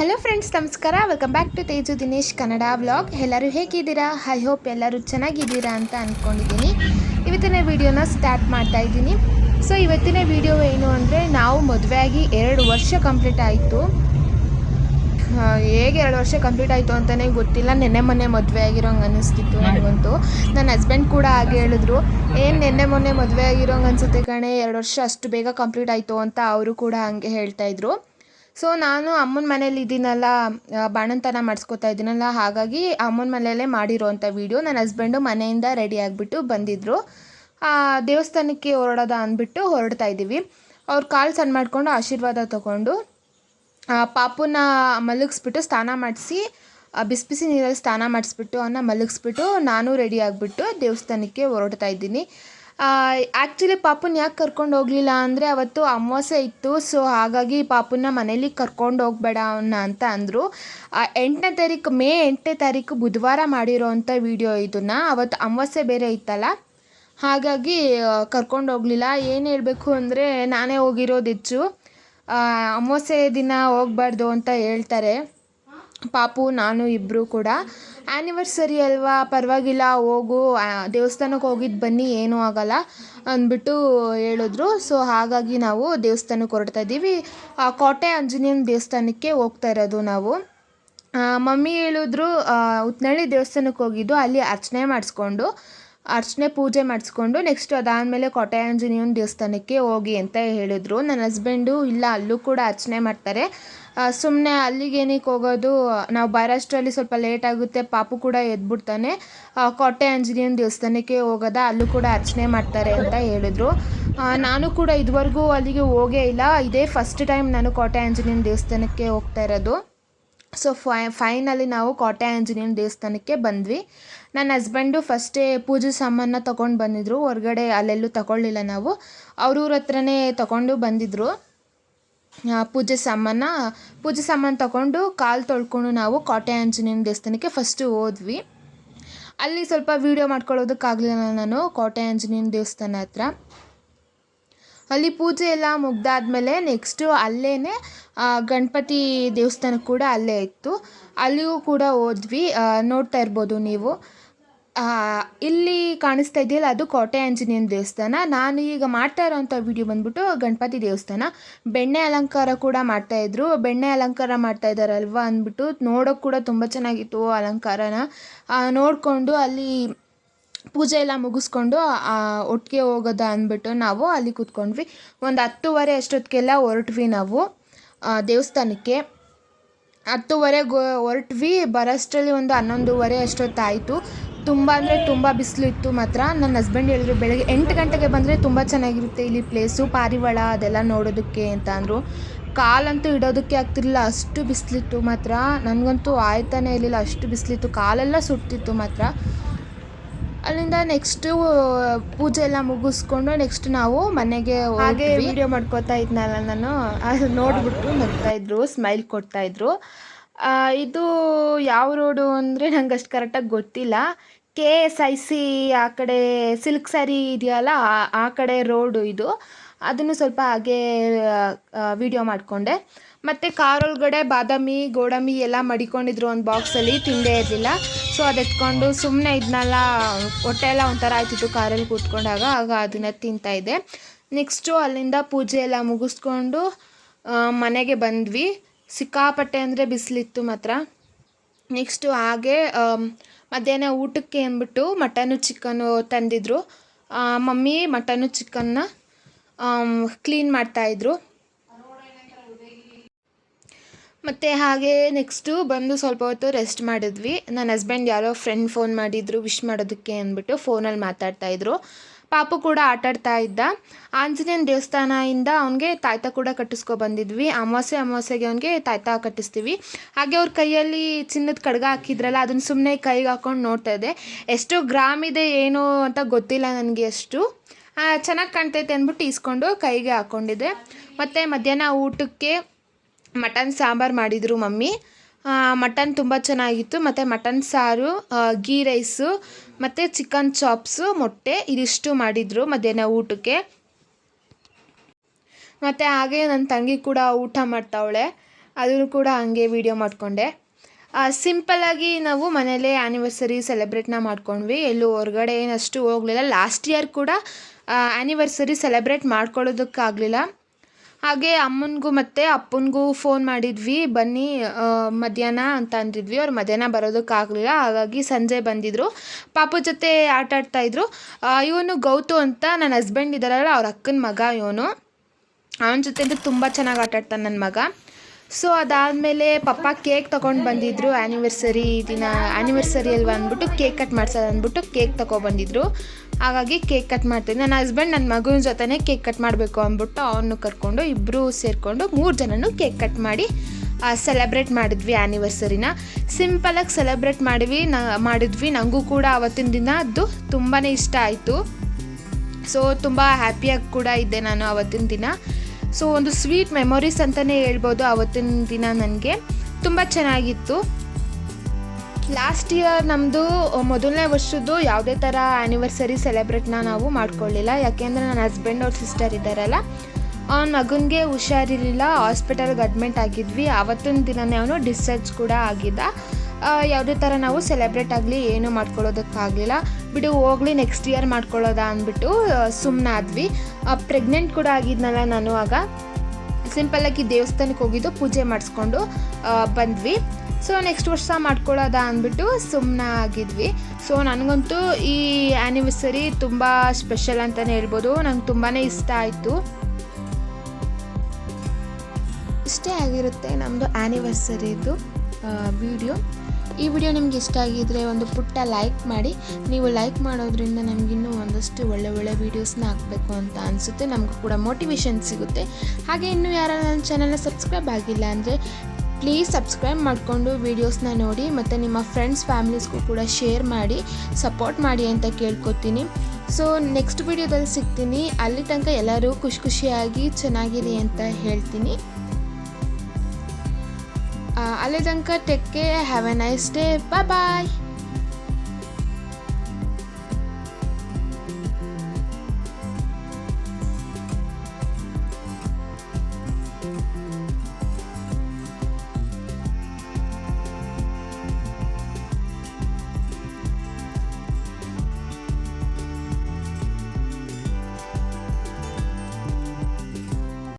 Hello friends ನಮಸ್ಕಾರ. Welcome back to Teju Dinesh Kannada vlog ಎಲ್ಲರೂ ಹೇಗಿದ್ದೀರಾ? ಐ ಹೋಪ್ ಎಲ್ಲರೂ ಚೆನ್ನಾಗಿದ್ದೀರಾ ಅಂತ ಅಂದ್ಕೊಂಡಿದ್ದೀನಿ ಇವತ್ತಿನ ವಿಡಿಯೋನ ಸ್ಟಾರ್ಟ್ ಮಾಡ್ತಾ ಇದ್ದೀನಿ. ಸೊ ಇವತ್ತಿನ ವಿಡಿಯೋ ಏನು ಅಂದರೆ, ನಾವು ಮದುವೆಯಾಗಿ ಎರಡು ವರ್ಷ ಕಂಪ್ಲೀಟ್ ಆಯಿತು. ಹೇಗೆ ಎರಡು ವರ್ಷ ಕಂಪ್ಲೀಟ್ ಆಯಿತು ಅಂತಲೇ ಗೊತ್ತಿಲ್ಲ. ನೆನ್ನೆ ಮೊನ್ನೆ ಮದುವೆ ಆಗಿರೋಂಗೆ ಅನ್ನಿಸ್ತಿತ್ತು ನನಗಂತೂ. ನನ್ನ ಹಸ್ಬೆಂಡ್ ಕೂಡ ಹಾಗೆ ಹೇಳಿದ್ರು. ಏನು ನೆನ್ನೆ ಮೊನ್ನೆ ಮದುವೆ ಆಗಿರೋಂಗೆ ಅನಿಸುತ್ತೆ ಕಣೆ? ಎರಡು ವರ್ಷ ಅಷ್ಟು ಬೇಗ ಕಂಪ್ಲೀಟ್ ಆಯಿತು ಅಂತ ಅವರು ಕೂಡ ಹಂಗೆ ಹೇಳ್ತಾ ಇದ್ರು. ಸೊ ನಾನು ಅಮ್ಮನ ಮನೇಲಿ ಇದ್ದೀನಲ್ಲ ಬಾಣಂತನ ಮಾಡಿಸ್ಕೊತಾ ಇದ್ದೀನಲ್ಲ ಹಾಗಾಗಿ ಅಮ್ಮನ ಮನೆಯಲ್ಲೇ ಮಾಡಿರೋವಂಥ ವೀಡಿಯೋ ನನ್ನ ಹಸ್ಬೆಂಡು ಮನೆಯಿಂದ ರೆಡಿ ಆಗಿಬಿಟ್ಟು ಬಂದಿದ್ದರು ದೇವಸ್ಥಾನಕ್ಕೆ ಹೊರಡೋದ ಅಂದ್ಬಿಟ್ಟು ಹೊರಡ್ತಾ ಇದ್ದೀವಿ ಅವ್ರು ಕಾಲು ಸಣ್ಣ ಮಾಡಿಕೊಂಡು ಆಶೀರ್ವಾದ ತಗೊಂಡು ಪಾಪುನ ಮಲಗಿಸ್ಬಿಟ್ಟು ಸ್ನಾನ ಮಾಡಿಸಿ ಬಿಸಿ ಬಿಸಿ ನೀರಲ್ಲಿ ಸ್ನಾನ ಮಾಡಿಸ್ಬಿಟ್ಟು ಅವನ್ನ ಮಲಗಿಸ್ಬಿಟ್ಟು ನಾನು ರೆಡಿ ಆಗಿಬಿಟ್ಟು ದೇವಸ್ಥಾನಕ್ಕೆ ಹೊರಡ್ತಾ ಇದ್ದೀನಿ. ಆ್ಯಕ್ಚುಲಿ ಪಾಪುನ ಯಾಕೆ ಕರ್ಕೊಂಡು ಹೋಗಲಿಲ್ಲ ಅಂದರೆ ಅವತ್ತು ಅಮಾವಾಸ್ಯೆ ಇತ್ತು ಸೊ ಹಾಗಾಗಿ ಪಾಪುನ ಮನೇಲಿ ಕರ್ಕೊಂಡು ಹೋಗ್ಬೇಡ ಅವನ್ನ ಅಂತ ಅಂದರು. ಎಂಟನೇ ತಾರೀಕು, ಮೇ ಎಂಟನೇ ತಾರೀಕು ಬುಧವಾರ ಮಾಡಿರೋವಂಥ ವಿಡಿಯೋ ಇದನ್ನು. ಅವತ್ತು ಅಮಾವಾಸ್ಯೆ ಬೇರೆ ಇತ್ತಲ್ಲ? ಹಾಗಾಗಿ ಕರ್ಕೊಂಡು ಹೋಗಲಿಲ್ಲ. ಏನು ಹೇಳಬೇಕು ಅಂದರೆ ನಾನೇ ಹೋಗಿರೋದು ಹೆಚ್ಚು. ಅಮಾವಾಸ್ಯೆ ದಿನ ಹೋಗ್ಬಾರ್ದು ಅಂತ ಹೇಳ್ತಾರೆ. ಪಾಪು, ನಾನು ಇಬ್ಬರೂ ಕೂಡ ಆ್ಯನಿವರ್ಸರಿ ಅಲ್ವಾ? ಪರವಾಗಿಲ್ಲ, ಹೋಗು. ದೇವಸ್ಥಾನಕ್ಕೆ ಹೋಗಿದ್ದು ಬನ್ನಿ, ಏನೂ ಆಗಲ್ಲ ಅಂದ್ಬಿಟ್ಟು ಹೇಳಿದ್ರು. ಸೊ ಹಾಗಾಗಿ ನಾವು ದೇವಸ್ಥಾನಕ್ಕೆ ಹೊರಡ್ತಾ ಇದ್ದೀವಿ. ಕೋಟೆ ಆಂಜನೇಯನ ದೇವಸ್ಥಾನಕ್ಕೆ ಹೋಗ್ತಾ ಇರೋದು ನಾವು. ಮಮ್ಮಿ ಹೇಳಿದ್ರು ಉತ್ನಳ್ಳಿ ದೇವಸ್ಥಾನಕ್ಕೆ ಹೋಗಿದ್ದು, ಅಲ್ಲಿ ಅರ್ಚನೆ ಮಾಡಿಸ್ಕೊಂಡು. ಅರ್ಚನೆ ಪೂಜೆ ಮಾಡಿಸ್ಕೊಂಡು ನೆಕ್ಸ್ಟ್ ಅದಾದಮೇಲೆ ಕೋಟೆ ಆಂಜನೇಯನ ದೇವಸ್ಥಾನಕ್ಕೆ ಹೋಗಿ ಅಂತ ಹೇಳಿದ್ರು. ನನ್ನ ಹಸ್ಬೆಂಡು ಇಲ್ಲ, ಅಲ್ಲೂ ಕೂಡ ಅರ್ಚನೆ ಮಾಡ್ತಾರೆ. ಸುಮ್ಮನೆ ಅಲ್ಲಿಗೆ ಏನಕ್ಕೆ ಹೋಗೋದು, ನಾವು ಬರೋಷ್ಟರಲ್ಲಿ ಸ್ವಲ್ಪ ಲೇಟ್ ಆಗುತ್ತೆ, ಪಾಪು ಕೂಡ ಎದ್ಬಿಡ್ತಾನೆ. ಕೋಟೆ ಆಂಜನೇಯನ ದೇವಸ್ಥಾನಕ್ಕೆ ಹೋಗೋದ, ಅಲ್ಲೂ ಕೂಡ ಅರ್ಚನೆ ಮಾಡ್ತಾರೆ ಅಂತ ಹೇಳಿದ್ರು. ನಾನು ಕೂಡ ಇದುವರೆಗೂ ಅಲ್ಲಿಗೆ ಹೋಗೇ ಇಲ್ಲ. ಇದೇ ಫಸ್ಟ್ ಟೈಮ್ ನಾನು ಕೋಟೆ ಆಂಜನೇಯನ ದೇವಸ್ಥಾನಕ್ಕೆ ಹೋಗ್ತಾ ಇರೋದು. ಸೊ ಫೈ ಫೈನಲಿ ನಾವು ಕೋಟೆ ಆಂಜನೇಯನ ದೇವಸ್ಥಾನಕ್ಕೆ ಬಂದ್ವಿ. ನನ್ನ ಹಸ್ಬೆಂಡು ಫಸ್ಟೇ ಪೂಜೆ ಸಾಮಾನ ತೊಗೊಂಡು ಬಂದಿದ್ರು. ಹೊರಗಡೆ ಅಲ್ಲೆಲ್ಲೂ ತಗೊಳ್ಳಿಲ್ಲ ನಾವು. ಅವ್ರೂರ ಹತ್ರನೇ ತಗೊಂಡು ಬಂದಿದ್ರು. ಆ, ಪೂಜೆ ಸಾಮಾನ. ಪೂಜೆ ಸಾಮಾನು ತಗೊಂಡು ಕಾಲು ತೊಳ್ಕೊಂಡು ನಾವು ಕೋಟೆ ಆಂಜನೇಯನ ದೇವಸ್ಥಾನಕ್ಕೆ ಫಸ್ಟು ಹೋದ್ವಿ. ಅಲ್ಲಿ ಸ್ವಲ್ಪ ವೀಡಿಯೋ ಮಾಡ್ಕೊಳ್ಳೋದಕ್ಕಾಗಲಿಲ್ಲ ನಾನು ಕೋಟೆ ಆಂಜನೇಯನ ದೇವಸ್ಥಾನ ಹತ್ರ. ಅಲ್ಲಿ ಪೂಜೆ ಎಲ್ಲ ಮುಗ್ದಾದ್ಮೇಲೆ ನೆಕ್ಸ್ಟು ಅಲ್ಲೇ ಗಣಪತಿ ದೇವಸ್ಥಾನ ಕೂಡ ಅಲ್ಲೇ ಇತ್ತು. ಅಲ್ಲಿಯೂ ಕೂಡ ಹೋದ್ವಿ. ನೋಡ್ತಾ ಇರ್ಬೋದು ನೀವು. ಇಲ್ಲಿ ಕಾಣಿಸ್ತಾ ಇದೆಯಲ್ಲ, ಅದು ಕೋಟೆ ಆಂಜನೇಯನ ದೇವಸ್ಥಾನ. ನಾನು ಈಗ ಮಾಡ್ತಾ ಇರೋವಂಥ ವಿಡಿಯೋ ಬಂದ್ಬಿಟ್ಟು ಗಣಪತಿ ದೇವಸ್ಥಾನ. ಬೆಣ್ಣೆ ಅಲಂಕಾರ ಕೂಡ ಮಾಡ್ತಾಯಿದ್ರು ಬೆಣ್ಣೆ ಅಲಂಕಾರ ಮಾಡ್ತಾ ಇದ್ದಾರಲ್ವ ಅಂದ್ಬಿಟ್ಟು ನೋಡೋಕೆ ಕೂಡ ತುಂಬ ಚೆನ್ನಾಗಿತ್ತು ಅಲಂಕಾರನ. ನೋಡಿಕೊಂಡು ಅಲ್ಲಿ ಪೂಜೆ ಎಲ್ಲ ಮುಗಿಸ್ಕೊಂಡು ಒಟ್ಟಿಗೆ ಹೋಗೋದ ಅಂದ್ಬಿಟ್ಟು ನಾವು ಅಲ್ಲಿ ಕೂತ್ಕೊಂಡ್ವಿ. ಒಂದು ಹತ್ತುವರೆ ಅಷ್ಟೊತ್ತಿಗೆಲ್ಲ ಹೊರಟ್ವಿ ನಾವು ದೇವಸ್ಥಾನಕ್ಕೆ. ದೇವಸ್ಥಾನಕ್ಕೆ ಹತ್ತುವರೆಗೆ ಹೊರಟ್ವಿ, ಬರೋಷ್ಟರಲ್ಲಿ ಒಂದು ಹನ್ನೊಂದುವರೆ ಅಷ್ಟೊತ್ತಾಯಿತು. ತುಂಬ ಅಂದರೆ ತುಂಬ ಬಿಸಿಲು ಇತ್ತು ಮಾತ್ರ. ನನ್ನ ಹಸ್ಬೆಂಡ್ ಹೇಳಿದ್ರು, ಬೆಳಗ್ಗೆ ಎಂಟು ಗಂಟೆಗೆ ಬಂದರೆ ತುಂಬ ಚೆನ್ನಾಗಿರುತ್ತೆ ಇಲ್ಲಿ ಪ್ಲೇಸು ಪಾರಿವಾಳ ಅದೆಲ್ಲ ನೋಡೋದಕ್ಕೆ ಅಂತ ಅಂದರು. ಕಾಲಂತೂ ಇಡೋದಕ್ಕೆ ಆಗ್ತಿರ್ಲಿಲ್ಲ, ಅಷ್ಟು ಬಿಸಿಲಿತ್ತು ಮಾತ್ರ. ನನಗಂತೂ ಆಯ್ತಾನೇ ಇರಲಿಲ್ಲ, ಅಷ್ಟು ಬಿಸಿಲಿತ್ತು. ಕಾಲೆಲ್ಲ ಸುಡ್ತಿತ್ತು ಮಾತ್ರ. ಅಲ್ಲಿಂದ ನೆಕ್ಸ್ಟು ಪೂಜೆ ಎಲ್ಲ ಮುಗಿಸ್ಕೊಂಡು ನೆಕ್ಸ್ಟ್ ನಾವು ಮನೆಗೆ ಹಾಗೆ ವಿಡಿಯೋ ಮಾಡ್ಕೋತಾ ಇದ್ನಲ್ಲ ನಾನು. ಅದು ನೋಡಿಬಿಟ್ಟು ನಗ್ತಾ ಇದ್ರು ಸ್ಮೈಲ್ ಕೊಡ್ತಾ ಇದ್ರು. ಇದು ಯಾವ ರೋಡು ಅಂದರೆ ನಂಗೆ ಅಷ್ಟು ಕರೆಕ್ಟಾಗಿ ಗೊತ್ತಿಲ್ಲ. ಕೆ ಎಸ್ ಐ ಸಿ ಆ ಕಡೆ ಸಿಲ್ಕ್ ಸ್ಯಾರಿ ಇದೆಯಲ್ಲ ಆ- ಆ ಕಡೆ ರೋಡು ಇದು. ಅದನ್ನು ಸ್ವಲ್ಪ ಹಾಗೆ ವಿಡಿಯೋ ಮಾಡಿಕೊಂಡೆ. ಮತ್ತು ಕಾರೊಳಗಡೆ ಬಾದಾಮಿ, ಗೋಡಂಬಿ ಎಲ್ಲ ಮಡಿಕೊಂಡಿದ್ರು ಒಂದು ಬಾಕ್ಸಲ್ಲಿ ತಿಂದೇ ಇರಲಿಲ್ಲ. ಸೊ ಅದು ಎತ್ಕೊಂಡು ಸುಮ್ಮನೆ ಇದನ್ನೆಲ್ಲ ಹೊಟ್ಟೆ ಎಲ್ಲ ಒಂಥರ ಆಯ್ತಿತ್ತು ಕಾರಲ್ಲಿ ಕೂತ್ಕೊಂಡಾಗ, ಆಗ ಅದನ್ನ ತಿಂತಾ ಇದ್ದೆ. ನೆಕ್ಸ್ಟು ಅಲ್ಲಿಂದ ಪೂಜೆ ಎಲ್ಲ ಮುಗಿಸ್ಕೊಂಡು ಮನೆಗೆ ಬಂದ್ವಿ. ಸಿಕ್ಕಾಪಟ್ಟೆ ಅಂದರೆ ಬಿಸಿಲಿತ್ತು ಮಾತ್ರ. ನೆಕ್ಸ್ಟು ಹಾಗೆ ಮಧ್ಯಾಹ್ನ ಊಟಕ್ಕೆ ಅಂದ್ಬಿಟ್ಟು ಮಟನು ಚಿಕನ್ನು ತಂದಿದ್ರು. ಮಮ್ಮಿ ಮಟನು ಚಿಕನ್ನ ಕ್ಲೀನ್ ಮಾಡ್ತಾಯಿದ್ರು ಮತ್ತು ಹಾಗೆ ನೆಕ್ಸ್ಟು ಬಂದು ಸ್ವಲ್ಪ ಹೊತ್ತು ರೆಸ್ಟ್ ಮಾಡಿದ್ವಿ. ನನ್ನ ಹಸ್ಬೆಂಡ್ ಯಾರೋ ಫ್ರೆಂಡ್ ಫೋನ್ ಮಾಡಿದ್ರು ವಿಶ್ ಮಾಡೋದಕ್ಕೆ ಅಂದ್ಬಿಟ್ಟು ಫೋನಲ್ಲಿ ಮಾತಾಡ್ತಾಯಿದ್ರು ಪಾಪು ಕೂಡ ಆಟಾಡ್ತಾ ಇದ್ದ. ಆಂಜನೇಯನ ದೇವಸ್ಥಾನದಿಂದ ಅವನಿಗೆ ತಾಯ್ತ ಕೂಡ ಕಟ್ಟಿಸ್ಕೊ ಬಂದಿದ್ವಿ. ಅಮಾವಾಸ್ಯೆ, ಅಮಾವಾಸ್ಯೆಗೆ ಅವನಿಗೆ ತಾಯ್ತ ಕಟ್ಟಿಸ್ತೀವಿ. ಹಾಗೆ ಅವ್ರ ಕೈಯಲ್ಲಿ ಚಿನ್ನದ ಕಡ್ಗ ಹಾಕಿದ್ರಲ್ಲ ಅದನ್ನು ಸುಮ್ಮನೆ ಕೈಗೆ ಹಾಕೊಂಡು ನೋಡ್ತಾ ಇದ್ದೆ. ಎಷ್ಟು ಗ್ರಾಮ್ ಇದೆ, ಏನು ಅಂತ ಗೊತ್ತಿಲ್ಲ ನನಗೆ ಅಷ್ಟು. ಚೆನ್ನಾಗಿ ಕಾಣ್ತೈತೆ ಅಂದ್ಬಿಟ್ಟು ಈಸ್ಕೊಂಡು ಕೈಗೆ ಹಾಕ್ಕೊಂಡಿದ್ದೆ ಮತ್ತು ಮಧ್ಯಾಹ್ನ ಊಟಕ್ಕೆ ಮಟನ್ ಸಾಂಬಾರು ಮಾಡಿದರು ಮಮ್ಮಿ. ಮಟನ್ ತುಂಬ ಚೆನ್ನಾಗಿತ್ತು. ಮತ್ತು ಮಟನ್ ಸಾರು ಗೀ ರೈಸು, ಮತ್ತು ಚಿಕನ್ ಚಾಪ್ಸು, ಮೊಟ್ಟೆ ಇದಿಷ್ಟು ಮಾಡಿದರು ಮಧ್ಯಾಹ್ನ ಊಟಕ್ಕೆ. ಮತ್ತು ಹಾಗೆ ನನ್ನ ತಂಗಿ ಕೂಡ ಊಟ ಮಾಡ್ತಾವಳೆ. ಅದನ್ನು ಕೂಡ ಹಂಗೆ ವೀಡಿಯೋ ಮಾಡಿಕೊಂಡೆ. ಸಿಂಪಲ್ಲಾಗಿ ನಾವು ಮನೆಯಲ್ಲೇ ಆ್ಯನಿವರ್ಸರಿ ಸೆಲೆಬ್ರೇಟ್ನ ಮಾಡ್ಕೊಂಡ್ವಿ. ಎಲ್ಲೂ ಹೊರ್ಗಡೆ ಏನಷ್ಟು ಹೋಗಲಿಲ್ಲ. ಲಾಸ್ಟ್ ಇಯರ್ ಕೂಡ ಆ್ಯನಿವರ್ಸರಿ ಸೆಲೆಬ್ರೇಟ್ ಮಾಡ್ಕೊಳ್ಳೋದಕ್ಕಾಗಲಿಲ್ಲ. ಹಾಗೆ ಅಮ್ಮನಿಗೂ ಮತ್ತು ಅಪ್ಪನಿಗೂ ಫೋನ್ ಮಾಡಿದ್ವಿ. ಬನ್ನಿ ಮಧ್ಯಾಹ್ನ ಅಂತ ಅಂದಿದ್ವಿ. ಅವ್ರು ಮಧ್ಯಾಹ್ನ ಬರೋದಕ್ಕಾಗಲಿಲ್ಲ. ಹಾಗಾಗಿ ಸಂಜೆ ಬಂದಿದ್ದರು ಪಾಪು ಜೊತೆ ಆಟ ಆಡ್ತಾಯಿದ್ರು ಇವನು ಗೌತು ಅಂತ ನನ್ನ ಹಸ್ಬೆಂಡ್ ಇದ್ದಾರಲ್ಲ, ಅವ್ರ ಅಕ್ಕನ ಮಗ ಇವನು. ಅವನ ಜೊತೆ ತುಂಬ ಚೆನ್ನಾಗಿ ಆಟಾಡ್ತಾನೆ ನನ್ನ ಮಗ. ಸೊ ಅದಾದಮೇಲೆ ಪಪ್ಪ ಕೇಕ್ ತೊಗೊಂಡು ಬಂದಿದ್ದರು ಆ್ಯನಿವರ್ಸರಿ ದಿನ ಆ್ಯನಿವರ್ಸರಿ ಅಲ್ವಾ ಅಂದ್ಬಿಟ್ಟು ಕೇಕ್ ಕಟ್ ಮಾಡ್ಸೋದು ಅಂದ್ಬಿಟ್ಟು ಕೇಕ್ ತೊಗೊಬಂದಿದ್ರು. ಹಾಗಾಗಿ ಕೇಕ್ ಕಟ್ ಮಾಡ್ತೀನಿ. ನನ್ನ ಹಸ್ಬೆಂಡ್ ನನ್ನ ಮಗುವಿನ ಜೊತೆನೇ ಕೇಕ್ ಕಟ್ ಮಾಡಬೇಕು ಅಂದ್ಬಿಟ್ಟು ಅವನು ಕರ್ಕೊಂಡು ಇಬ್ಬರು ಸೇರಿಕೊಂಡು ಮೂರು ಜನನು ಕೇಕ್ ಕಟ್ ಮಾಡಿ ಸೆಲೆಬ್ರೇಟ್ ಮಾಡಿದ್ವಿ ಆ್ಯನಿವರ್ಸರಿನ ಸಿಂಪಲಾಗಿ ಸೆಲೆಬ್ರೇಟ್ ಮಾಡಿದ್ವಿ, ನ, ಮಾಡಿದ್ವಿ. ನನಗೂ ಕೂಡ ಆವತ್ತಿನ ದಿನ ಅದು ತುಂಬಾ ಇಷ್ಟ ಆಯಿತು. ಸೊ ತುಂಬ ಹ್ಯಾಪಿಯಾಗಿ ಕೂಡ ಇದ್ದೆ ನಾನು ಆವತ್ತಿನ ದಿನ. ಸೊ ಒಂದು ಸ್ವೀಟ್ ಮೆಮೊರೀಸ್ ಅಂತಲೇ ಹೇಳ್ಬೋದು ಆವತ್ತಿನ ದಿನ ನನಗೆ. ತುಂಬ ಚೆನ್ನಾಗಿತ್ತು. ಲಾಸ್ಟ್ ಇಯರ್ ನಮ್ಮದು ಮೊದಲನೇ ವರ್ಷದ್ದು ಯಾವುದೇ ಥರ ಆ್ಯನಿವರ್ಸರಿ ಸೆಲೆಬ್ರೇಟ್ನ ನಾವು ಮಾಡ್ಕೊಳ್ಳಿಲ್ಲ. ಯಾಕೆಂದರೆ ನನ್ನ ಹಸ್ಬೆಂಡ್ ಅವ್ರ ಸಿಸ್ಟರ್ ಇದ್ದಾರಲ್ಲ. ಅವ್ನ ಮಗನಿಗೆ ಹುಷಾರಿರಲಿಲ್ಲ. ಹಾಸ್ಪಿಟಲ್ಗೆ ಅಡ್ಮಿಟ್ ಆಗಿದ್ವಿ. ಆವತ್ತಿನ ದಿನನೇ ಅವನು ಡಿಸ್ಚಾರ್ಜ್ ಕೂಡ ಆಗಿದ್ದ. ಯಾವುದೇ ಥರ ನಾವು ಸೆಲೆಬ್ರೇಟ್ ಆಗಲಿ, ಏನೂ ಮಾಡ್ಕೊಳ್ಳೋದಕ್ಕಾಗಲಿಲ್ಲ. ಬಿಡು, ಹೋಗ್ಲಿ ನೆಕ್ಸ್ಟ್ ಇಯರ್ ಮಾಡ್ಕೊಳ್ಳೋದ ಅಂದ್ಬಿಟ್ಟು ಸುಮ್ಮನಾದ್ವಿ ಪ್ರೆಗ್ನೆಂಟ್ ಕೂಡ ಆಗಿದ್ನಲ್ಲ ನಾನು ಆಗ. ಸಿಂಪಲ್ಲಾಗಿ ದೇವಸ್ಥಾನಕ್ಕೆ ಹೋಗಿದ್ದು, ಪೂಜೆ ಮಾಡಿಸ್ಕೊಂಡು ಬಂದ್ವಿ. ಸೊ ನೆಕ್ಸ್ಟ್ ವರ್ಷ ಮಾಡ್ಕೊಳ್ಳೋದ ಅಂದ್ಬಿಟ್ಟು ಸುಮ್ಮನೆ ಆಗಿದ್ವಿ. ಸೊ ನನಗಂತೂ ಈ ಆ್ಯನಿವರ್ಸರಿ ತುಂಬ ಸ್ಪೆಷಲ್ ಅಂತಲೇ ಹೇಳ್ಬೋದು. ನಂಗೆ ತುಂಬಾ ಇಷ್ಟ ಆಯಿತು. ಇಷ್ಟೇ ಆಗಿರುತ್ತೆ ನಮ್ಮದು ಆ್ಯನಿವರ್ಸರಿದು ವಿಡಿಯೋ ಈ ವಿಡಿಯೋ ನಿಮ್ಗೆ ಇಷ್ಟ ಆಗಿದ್ರೆ ಒಂದು ಪುಟ್ಟ ಲೈಕ್ ಮಾಡಿ. ನೀವು ಲೈಕ್ ಮಾಡೋದ್ರಿಂದ ನಮಗಿನ್ನೂ ಒಂದಷ್ಟು ಒಳ್ಳೆ ಒಳ್ಳೆ ವೀಡಿಯೋಸ್ನ ಹಾಕಬೇಕು ಅಂತ ಅನಿಸುತ್ತೆ. ನಮಗೂ ಕೂಡ ಮೋಟಿವೇಶನ್ ಸಿಗುತ್ತೆ. ಹಾಗೆ ಇನ್ನೂ ಯಾರು ನನ್ನ ಚಾನಲ್ನ ಸಬ್ಸ್ಕ್ರೈಬ್ ಆಗಿಲ್ಲ ಅಂದರೆ ಪ್ಲೀಸ್ ಸಬ್ಸ್ಕ್ರೈಬ್ ಮಾಡಿಕೊಂಡು ವೀಡಿಯೋಸ್ನ ನೋಡಿ ಮತ್ತು ನಿಮ್ಮ ಫ್ರೆಂಡ್ಸ್ ಫ್ಯಾಮಿಲೀಸ್ಗೂ ಕೂಡ ಶೇರ್ ಮಾಡಿ ಸಪೋರ್ಟ್ ಮಾಡಿ ಅಂತ ಕೇಳ್ಕೊತೀನಿ. ಸೊ ನೆಕ್ಸ್ಟ್ ವಿಡಿಯೋದಲ್ಲಿ ಸಿಗ್ತೀನಿ. ಅಲ್ಲಿ ತನಕ ಎಲ್ಲರೂ ಖುಷಿ ಖುಷಿಯಾಗಿ ಚೆನ್ನಾಗಿರಿ ಅಂತ ಹೇಳ್ತೀನಿ. uh, take care. Have a nice day. Bye bye.